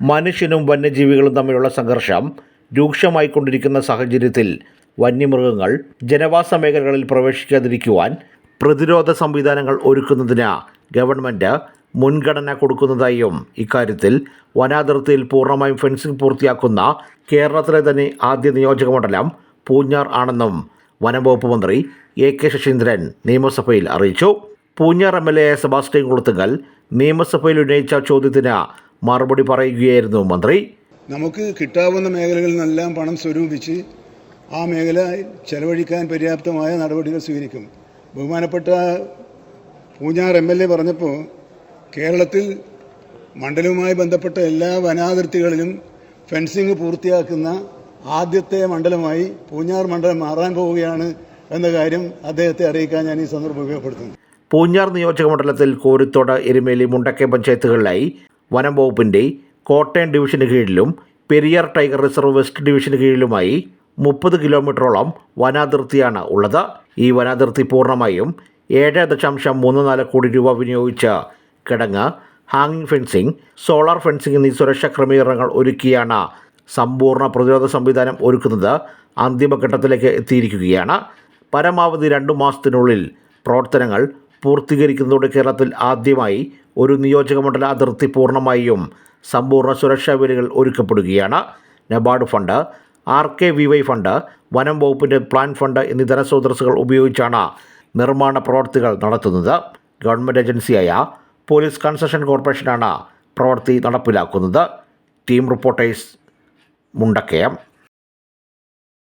മനുഷ്യനും വന്യജീവികളും തമ്മിലുള്ള സംഘർഷം രൂക്ഷമായിക്കൊണ്ടിരിക്കുന്ന സാഹചര്യത്തിൽ വന്യമൃഗങ്ങൾ ജനവാസ മേഖലകളിൽ പ്രവേശിക്കാതിരിക്കുവാൻ പ്രതിരോധ സംവിധാനങ്ങൾ ഒരുക്കുന്നതിന് ഗവൺമെന്റ് മുൻഗണന കൊടുക്കുന്നതായും ഇക്കാര്യത്തിൽ വനാതിർത്തിയിൽ പൂർണമായും ഫെൻസിംഗ് പൂർത്തിയാക്കുന്ന കേരളത്തിലെ തന്നെ ആദ്യ നിയോജകമണ്ഡലം പൂഞ്ഞാർ ആണെന്നും വനംവകുപ്പ് മന്ത്രി എ കെ ശശീന്ദ്രൻ നിയമസഭയിൽ അറിയിച്ചു. Poonjar M L A Sebastian Kulathunkal നിയമസഭയിൽ ഉന്നയിച്ച ചോദ്യത്തിന് മറുപടി പറയുകയായിരുന്നു മന്ത്രി. നമുക്ക് കിട്ടാവുന്ന മേഖലകളിൽ നിന്നെല്ലാം പണം സ്വരൂപിച്ച് ആ മേഖല ചെലവഴിക്കാൻ പര്യാപ്തമായ നടപടികൾ സ്വീകരിക്കും. ബഹുമാനപ്പെട്ട പൂഞ്ഞാർ എം എൽ എ പറഞ്ഞപ്പോൾ കേരളത്തിൽ മണ്ഡലവുമായി ബന്ധപ്പെട്ട എല്ലാ വനാതിർത്തികളിലും ഫെൻസിങ് പൂർത്തിയാക്കുന്ന ആദ്യത്തെ മണ്ഡലമായി പൂഞ്ഞാർ മണ്ഡലം മാറാൻ പോവുകയാണ് എന്ന കാര്യം അദ്ദേഹത്തെ അറിയിക്കാൻ ഞാൻ ഈ സന്ദർഭം ഉപയോഗപ്പെടുത്തുന്നു. പൂഞ്ഞാർ നിയോജക മണ്ഡലത്തിൽ കോരിത്തോട് എരുമേലി മുണ്ടക്കൈ പഞ്ചായത്തുകളിലായി വനം വകുപ്പിന്റെ കോട്ടയം ഡിവിഷന് കീഴിലും പെരിയാർ ടൈഗർ റിസർവ് വെസ്റ്റ് ഡിവിഷന് കീഴിലുമായി മുപ്പത് കിലോമീറ്ററോളം വനാതിർത്തിയാണ് ഉള്ളത്. ഈ വനാതിർത്തി പൂർണമായും ഏഴ് ദശാംശം മൂന്ന് നാല് കോടി രൂപ വിനിയോഗിച്ച കിടങ്ങ് ഹാങ്ങിങ് ഫെൻസിംഗ് സോളാർ ഫെൻസിംഗ് എന്നീ സുരക്ഷാ ക്രമീകരണങ്ങൾ ഒരുക്കിയാണ് സമ്പൂർണ പ്രതിരോധ സംവിധാനം ഒരുക്കുന്നത് അന്തിമഘട്ടത്തിലേക്ക് എത്തിയിരിക്കുകയാണ്. പരമാവധി രണ്ടു മാസത്തിനുള്ളിൽ പ്രവർത്തനങ്ങൾ പൂർത്തീകരിക്കുന്നതോടെ കേരളത്തിൽ ആദ്യമായി ഒരു നിയോജകമണ്ഡല അതിർത്തി പൂർണമായും സമ്പൂർണ സുരക്ഷാ വേലികൾ ഒരുക്കപ്പെടുകയാണ്. NABARD fund R K V Y fund വനം വകുപ്പിന്റെ പ്ലാൻ ഫണ്ട് എന്നീ ധനസ്രോതസ്സുകൾ ഉപയോഗിച്ചാണ് നിർമ്മാണ പ്രവർത്തികൾ നടത്തുന്നത്. ഗവൺമെന്റ് ഏജൻസിയായ പോലീസ് കൺസഷൻ കോർപ്പറേഷനാണ് പ്രവൃത്തി നടപ്പിലാക്കുന്നത്. Team reporters Mundakayam.